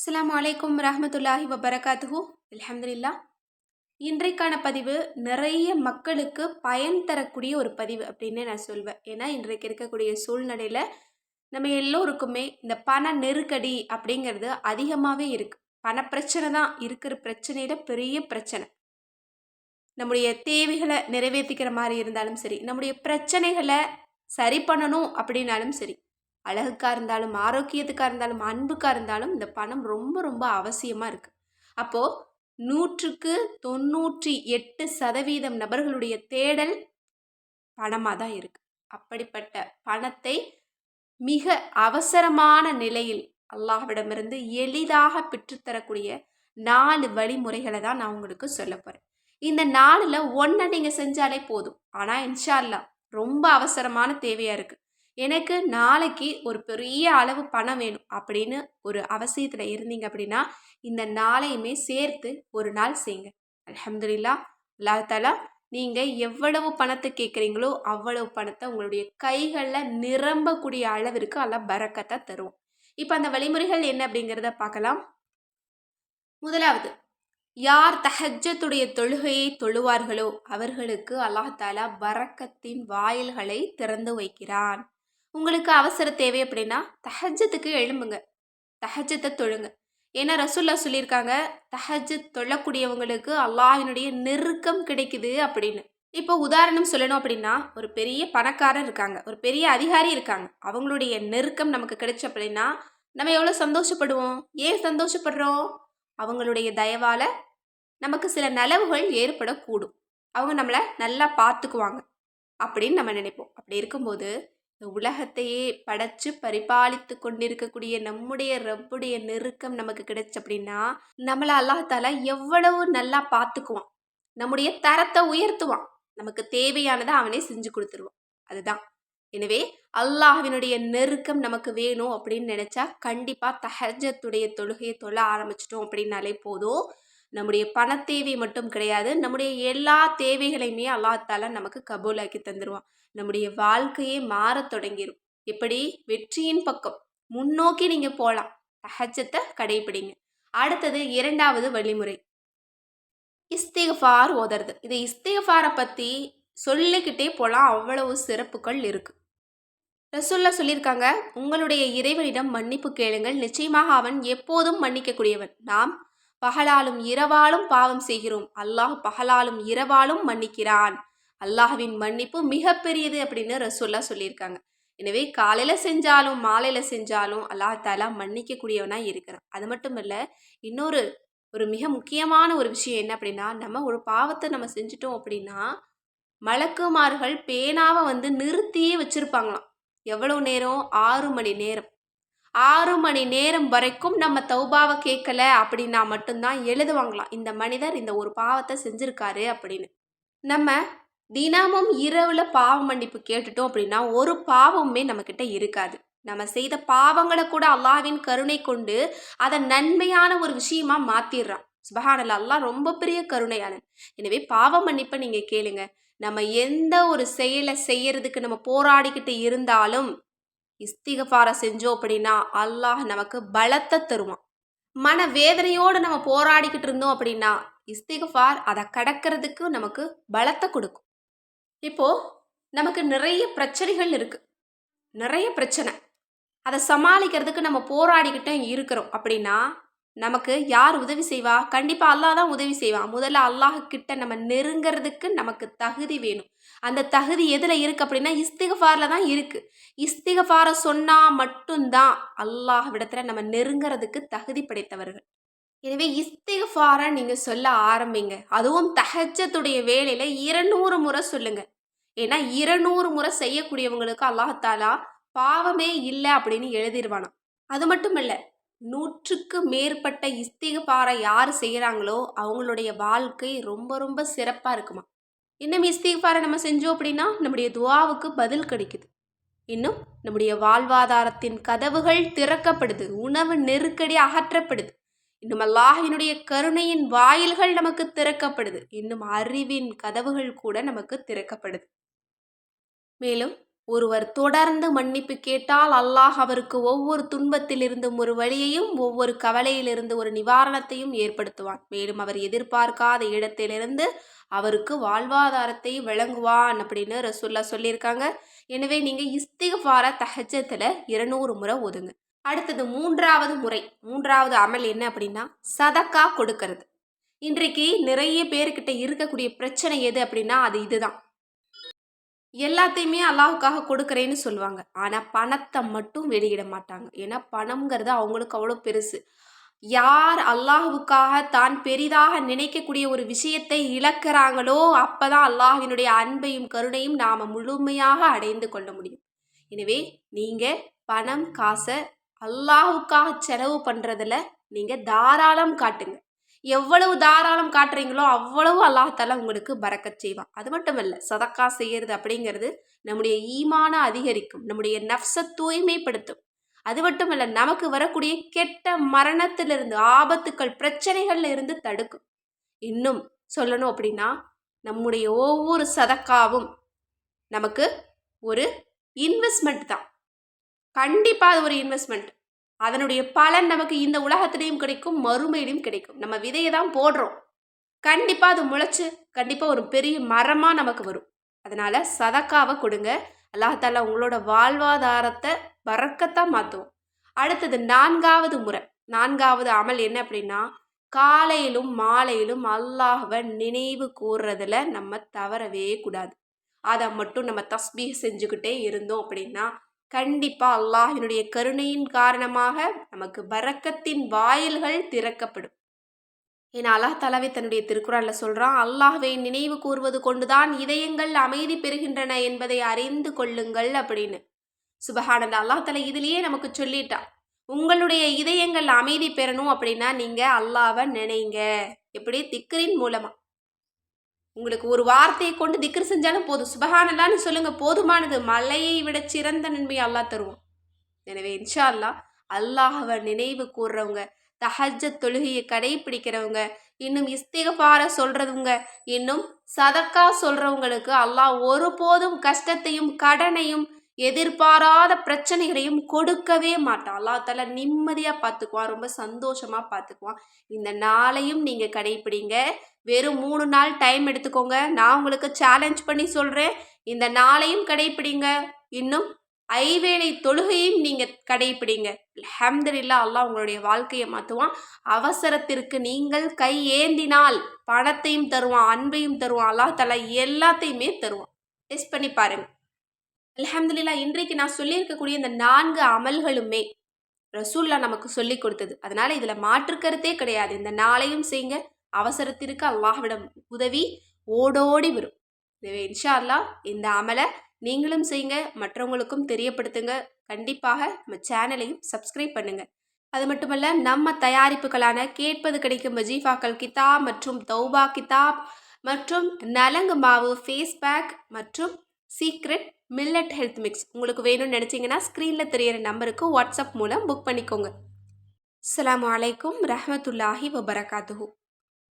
அஸ்லாம் அலைக்கும் ரஹமத்துல்லாஹி வபரகாத்துஹு. அலமதுல்லா இன்றைக்கான பதிவு நிறைய மக்களுக்கு பயன் தரக்கூடிய ஒரு பதிவு அப்படின்னு நான் சொல்வேன். ஏன்னா இன்றைக்கு இருக்கக்கூடிய சூழ்நிலையில் நம்ம எல்லோருக்குமே இந்த பண நெருக்கடி அப்படிங்கிறது அதிகமாகவே இருக்குது பணப்பிரச்சனை தான் இருக்கிற பிரச்சனையில் பெரிய பிரச்சனை. நம்முடைய தேவைகளை நிறைவேற்றிக்கிற மாதிரி இருந்தாலும் சரி நம்முடைய பிரச்சனைகளை சரி பண்ணணும் அப்படின்னாலும் சரி அழகுக்காக இருந்தாலும் ஆரோக்கியத்துக்காக இருந்தாலும் அன்புக்காக இருந்தாலும் இந்த பணம் ரொம்ப ரொம்ப அவசியமாக இருக்குது அப்போது நூற்றுக்கு தொண்ணூற்றி எட்டு சதவீதம் நபர்களுடைய தேடல் பணமாக தான் இருக்குது அப்படிப்பட்ட பணத்தை மிக அவசரமான நிலையில் அல்லாஹ்விடமிருந்து எளிதாக பெற்றுத்தரக்கூடிய நாலு வழிமுறைகளை தான் நான் உங்களுக்கு சொல்ல போகிறேன் இந்த நாளில் ஒன்றை நீங்கள் செஞ்சாலே போதும். ஆனால் இன்ஷா அல்லாஹ் ரொம்ப அவசரமான தேவையாக இருக்குது எனக்கு நாளைக்கு ஒரு பெரிய அளவு பணம் வேணும் அப்படின்னு ஒரு அவசியத்தில் இருந்தீங்க அப்படின்னா இந்த நாளையுமே சேர்த்து ஒரு நாள் செய்யுங்க அலமதுல்லா அல்லாஹ் தாலா நீங்கள் எவ்வளவு பணத்தை கேட்குறீங்களோ அவ்வளவு பணத்தை உங்களுடைய கைகளில் நிரம்பக்கூடிய அளவிற்கு அல்லாஹ் பறக்கத்தை தருவோம் இப்போ அந்த வழிமுறைகள் என்ன அப்படிங்கிறத பார்க்கலாம். முதலாவது யார் தஹஜத்துடைய தொழுகையை தொழுவார்களோ அவர்களுக்கு அல்லாஹ் தாலா பறக்கத்தின் வாயில்களை திறந்து வைக்கிறான். உங்களுக்கு அவசர தேவை அப்படின்னா தஹஜத்துக்கு எழும்புங்க. தஹஜத்தை தொழுங்க. ஏன்னா ரசுல்லா சொல்லியிருக்காங்க தஹஜத் தொழக்கூடியவங்களுக்கு அல்லாஹினுடைய நெருக்கம் கிடைக்குது அப்படின்னு. இப்போ உதாரணம் சொல்லணும் அப்படின்னா ஒரு பெரிய பணக்காரர் இருக்காங்க ஒரு பெரிய அதிகாரி இருக்காங்க. அவங்களுடைய நெருக்கம் நமக்கு கிடைச்ச அப்படின்னா நம்ம எவ்வளோ சந்தோஷப்படுவோம்? ஏன் சந்தோஷப்படுறோம்? அவங்களுடைய தயவால் நமக்கு சில நலவுகள் ஏற்படக்கூடும். அவங்க நம்மளை நல்லா பார்த்துக்குவாங்க அப்படின்னு நம்ம நினைப்போம். அப்படி இருக்கும்போது இந்த உலகத்தையே படைச்சு பரிபாலித்து கொண்டிருக்கக்கூடிய நம்முடைய ரப்புடைய நெருக்கம் நமக்கு கிடைச்சு அப்படின்னா நம்மளை அல்லாஹால எவ்வளவு நல்லா பார்த்துக்குவான். நம்முடைய தரத்தை உயர்த்துவான். நமக்கு தேவையானதை அவனே செஞ்சு கொடுத்துருவான். அதுதான். எனவே அல்லாஹ்வினுடைய நெருக்கம் நமக்கு வேணும் அப்படின்னு நினச்சா கண்டிப்பாக தஹஜத்துடைய தொழுகையை தொழ ஆரம்பிச்சிட்டோம் அப்படின்னாலே போதும். நம்முடைய பண தேவை மட்டும் கிடையாது. நம்முடைய எல்லா தேவைகளையுமே அல்லாஹால நமக்கு கபூலாக்கி தந்துடுவான் நம்முடைய வாழ்க்கையே மாறத் தொடங்கிடும் எப்படி? வெற்றியின் பக்கம். முன்னோக்கி நீங்கள் போகலாம் தகச்சத்தை கடைபிடிங்க அடுத்தது இரண்டாவது வழிமுறை. இஸ்திகஃபார் ஓதுறது. இது இஸ்திகஃபாரை பற்றி சொல்லிக்கிட்டே போகலாம் அவ்வளவு சிறப்புகள் இருக்குது ரசுல்லா சொல்லியிருக்காங்க உங்களுடைய இறைவனிடம் மன்னிப்பு கேளுங்கள். நிச்சயமாக அவன் எப்போதும் மன்னிக்கக்கூடியவன். நாம் பகலாலும் இரவாலும் பாவம் செய்கிறோம். அல்லாஹ் பகலாலும் இரவாலும் மன்னிக்கிறான். அல்லாஹ்வின் மன்னிப்பு மிகப்பெரியது அப்படின்னு ரசூல்லா சொல்லியிருக்காங்க. எனவே காலையில் செஞ்சாலும் மாலையில் செஞ்சாலும் அல்லாஹ் தாலா மன்னிக்கக்கூடியவனாக இருக்கிறான். அது மட்டும் இல்லை இன்னொரு ஒரு மிக முக்கியமான ஒரு விஷயம் என்ன அப்படின்னா நம்ம ஒரு பாவத்தை நம்ம செஞ்சிட்டோம் அப்படின்னா மலக்குமார்கள் பேனாவை வந்து நிறுத்தியே வச்சுருப்பாங்களாம். எவ்வளோ நேரம்? ஆறு மணி நேரம். ஆறு மணி நேரம் வரைக்கும் நம்ம தௌபாவை கேட்கல அப்படின்னா மட்டும்தான் எழுதுவாங்களாம். இந்த மனிதர் இந்த ஒரு பாவத்தை செஞ்சுருக்காரு அப்படின்னு. நம்ம தினமும் இரவில் பாவ மன்னிப்பு கேட்டுட்டோம் அப்படின்னா ஒரு பாவமுமே நம்மக்கிட்ட இருக்காது. நம்ம செய்த பாவங்களை கூட அல்லாவின் கருணை கொண்டு அதை நன்மையான ஒரு விஷயமா மாத்திடுறான் சுபஹானல்லா அல்லாஹ் ரொம்ப பெரிய கருணையானன் எனவே பாவ மன்னிப்பை நீங்கள் கேளுங்க. நம்ம எந்த ஒரு செயலை செய்யறதுக்கு நம்ம போராடிக்கிட்டு இருந்தாலும் இஸ்திகஃபாரை செஞ்சோம் அப்படின்னா அல்லாஹ் நமக்கு பலத்தை தருவான். மன வேதனையோடு நம்ம போராடிக்கிட்டு இருந்தோம் அப்படின்னா இஸ்திகஃபார் அதை கடக்கிறதுக்கு நமக்கு பலத்தை கொடுக்கும். இப்போது நமக்கு நிறைய பிரச்சனைகள் இருக்குது நிறைய பிரச்சனை. அதை சமாளிக்கிறதுக்கு நம்ம போராடிக்கிட்டே இருக்கிறோம். அப்படின்னா நமக்கு யார் உதவி செய்வா? கண்டிப்பாக அல்லாஹ் தான் உதவி செய்வான். முதல்ல அல்லாஹ் கிட்ட நம்ம நெருங்கிறதுக்கு நமக்கு தகுதி வேணும். அந்த தகுதி எதில் இருக்குது அப்படின்னா இஸ்திகஃபாரில் தான் இருக்குது இஸ்திகஃபாரை சொன்னால் மட்டும்தான் அல்லாஹ் விடத்தில் நம்ம நெருங்கிறதுக்கு தகுதி படைத்தவர்கள். எனவே இஸ்திகஃபாரை நீங்கள் சொல்ல ஆரம்பிங்க. அதுவும் தஹஜத்துடைய வேலையில் இருநூறு முறை சொல்லுங்கள் ஏன்னா இருநூறு முறை செய்யக்கூடியவங்களுக்கு அல்லாஹாலா பாவமே இல்லை அப்படின்னு எழுதிடுவானா அது மட்டும் இல்லை நூற்றுக்கு மேற்பட்ட இஸ்திகபாரை யார் செய்கிறாங்களோ அவங்களுடைய வாழ்க்கை ரொம்ப ரொம்ப சிறப்பாக இருக்குமா. இன்னும் இஸ்திகபாரை நம்ம செஞ்சோம் அப்படின்னா நம்முடைய துவாவுக்கு பதில் கிடைக்குது. இன்னும் நம்முடைய வாழ்வாதாரத்தின் கதவுகள் திறக்கப்படுது உணவு நெருக்கடி அகற்றப்படுது. இன்னும் அல்லாஹினுடைய கருணையின் வாயில்கள் நமக்கு திறக்கப்படுது. இன்னும் அறிவின் கதவுகள் கூட நமக்கு திறக்கப்படுது. மேலும் ஒருவர் தொடர்ந்து மன்னிப்பு கேட்டால் அல்லாஹ் அவருக்கு ஒவ்வொரு துன்பத்திலிருந்தும் ஒரு வழியையும் ஒவ்வொரு கவலையிலிருந்து ஒரு நிவாரணத்தையும் ஏற்படுத்துவான். மேலும் அவர் எதிர்பார்க்காத இடத்திலிருந்து அவருக்கு வாழ்வாதாரத்தை வழங்குவான் அப்படின்னு ரசுல்லா சொல்லியிருக்காங்க. எனவே நீங்கள் இஸ்திகார தஹஜத்தில் இருநூறு முறை ஒதுங்க. அடுத்தது மூன்றாவது முறை. மூன்றாவது அமல் என்ன அப்படின்னா சதக்கா கொடுக்கறது. இன்றைக்கு நிறைய பேர்கிட்ட இருக்கக்கூடிய பிரச்சனை எது அப்படின்னா அது இதுதான். எல்லாத்தையுமே அல்லாஹுக்காக கொடுக்குறேன்னு சொல்லுவாங்க. ஆனால் பணத்தை மட்டும் வெளியிட மாட்டாங்க. ஏன்னா பணம்ங்கிறது அவங்களுக்கு அவ்வளோ பெருசு. யார் அல்லாஹுக்காக தான் பெரிதாக நினைக்கக்கூடிய ஒரு விஷயத்தை இழக்கிறாங்களோ அப்பதான் அல்லாஹினுடைய அன்பையும் கருணையும் நாம் முழுமையாக அடைந்து கொள்ள முடியும். எனவே நீங்கள் பணம் காசை அல்லாஹுக்காக செலவு பண்ணுறதுல நீங்கள் தாராளம் காட்டுங்க. எவ்வளவு தாராளம் காட்டுறீங்களோ அவ்வளவு அல்லாஹால உங்களுக்கு பறக்கச் செய்வான். அது மட்டும் இல்லை சதக்கா செய்யறது அப்படிங்கிறது நம்முடைய ஈமான அதிகரிக்கும் நம்முடைய நப்ச தூய்மைப்படுத்தும். அது மட்டும் இல்லை நமக்கு வரக்கூடிய கெட்ட மரணத்திலிருந்து ஆபத்துக்கள் பிரச்சனைகள்ல இருந்து தடுக்கும். இன்னும் சொல்லணும் அப்படின்னா நம்முடைய ஒவ்வொரு சதக்காவும் நமக்கு ஒரு இன்வெஸ்ட்மெண்ட் தான். கண்டிப்பாக அது ஒரு இன்வெஸ்ட்மெண்ட் அதனுடைய பலன் நமக்கு இந்த உலகத்திலையும் கிடைக்கும் மறுமையிலையும் கிடைக்கும். நம்ம விதையை தான் போடுறோம். கண்டிப்பாக அது முளைச்சு கண்டிப்பாக ஒரு பெரிய மரமாக நமக்கு வரும். அதனால் சதக்காவை கொடுங்க. அல்லாஹால உங்களோட வாழ்வாதாரத்தை பறக்கத்தான் மாற்றுவோம் அடுத்தது நான்காவது முறை. நான்காவது அமல் என்ன அப்படின்னா காலையிலும் மாலையிலும் அல்லாஹவை நினைவு கூறுறதுல நம்ம தவறவே கூடாது. அதை மட்டும் நம்ம தஸ்பீ செஞ்சுக்கிட்டே இருந்தோம் அப்படின்னா கண்டிப்பாக அல்லாஹினுடைய கருணையின் காரணமாக நமக்கு பறக்கத்தின் வாயில்கள் திறக்கப்படும். ஏன்னா அல்லாஹ் தலாவே தன்னுடைய திருக்குறளில் சொல்கிறான் அல்லாஹ்வை நினைவு கூறுவது கொண்டுதான் இதயங்கள் அமைதி பெறுகின்றன என்பதை அறிந்து கொள்ளுங்கள் அப்படின்னு. சுபஹானந்த அல்லாஹ் தலை இதுலேயே நமக்கு சொல்லிட்டான் உங்களுடைய இதயங்கள் அமைதி பெறணும் அப்படின்னா நீங்கள் அல்லாவை நினைங்க. எப்படி? திக்கரின் மூலமாக உங்களுக்கு ஒரு வார்த்தையை கொண்டு திக்ரு செஞ்சாலும் போதும். சுபஹானல்லான்னு சொல்லுங்க போதுமானது. மலையை விட சிறந்த நன்மை அல்லாஹ் தருவோம் எனவே இன்ஷா அல்லா அல்லாஹவை நினைவு கூறுறவங்க தஹஜ தொழுகையை கடைபிடிக்கிறவங்க இன்னும் இஸ்திகபார சொல்றவங்க இன்னும் சதக்கா சொல்றவங்களுக்கு அல்லாஹ் ஒருபோதும் கஷ்டத்தையும் கடனையும் எதிர்பாராத பிரச்சனைகளையும் கொடுக்கவே மாட்டான். அல்லா தால நிம்மதியாக பார்த்துக்குவான் ரொம்ப சந்தோஷமாக பார்த்துக்குவான் இந்த நாளையும் நீங்கள் கடைப்பிடிங்க வெறும் மூணு நாள் டைம் எடுத்துக்கோங்க. நான் உங்களுக்கு சேலஞ்ச் பண்ணி சொல்கிறேன் இந்த நாளையும் கடைப்பிடிங்க இன்னும் ஐவேளை தொழுகையும் நீங்கள் கடைப்பிடிங்க ஹம்தரில்லா அல்லாஹ் உங்களுடைய வாழ்க்கையை மாற்றுவான் அவசரத்திற்கு நீங்கள் கை ஏந்தினால் பணத்தையும் தருவான் அன்பையும் தருவான். அல்லாஹ் தலா எல்லாத்தையுமே தருவான். டெஸ்ட் பண்ணி பாருங்கள் அலமதுல்லா இன்றைக்கு நான் சொல்லியிருக்கக்கூடிய இந்த நான்கு அமல்களுமே ரசூல்லா நமக்கு சொல்லி கொடுத்தது. அதனால இதில் மாற்றுக்கருத்தே கிடையாது. இந்த நாளையும் செய்யுங்க அவசரத்திற்கு அல்லாஹ்விடம் உதவி ஓடோடி வரும். எனவே இன்ஷா அல்லாஹ் இந்த அமலை நீங்களும் செய்யுங்க மற்றவங்களுக்கும் தெரியப்படுத்துங்க. கண்டிப்பாக நம்ம சேனலையும் சப்ஸ்கிரைப் பண்ணுங்க. அது மட்டுமல்ல நம்ம தயாரிப்புகளான கேட்பது கிடைக்கும் வஜீஃபாக்கள் கிதாப் மற்றும் தௌபா கிதாப் மற்றும் நலங்கு மாவு ஃபேஸ் பேக் மற்றும் சீக்ரெட் மில்லட் ஹெல்த் மிக்ஸ் உங்களுக்கு வேணும்னு நினச்சிங்கன்னா ஸ்க்ரீனில் தெரியிற நம்பருக்கு வாட்ஸ்அப் மூலம் புக் பண்ணிக்கோங்க. அஸ்லாம் வலைக்கம் ரஹமத்துல்லாஹி வபரகாத்துஹூ.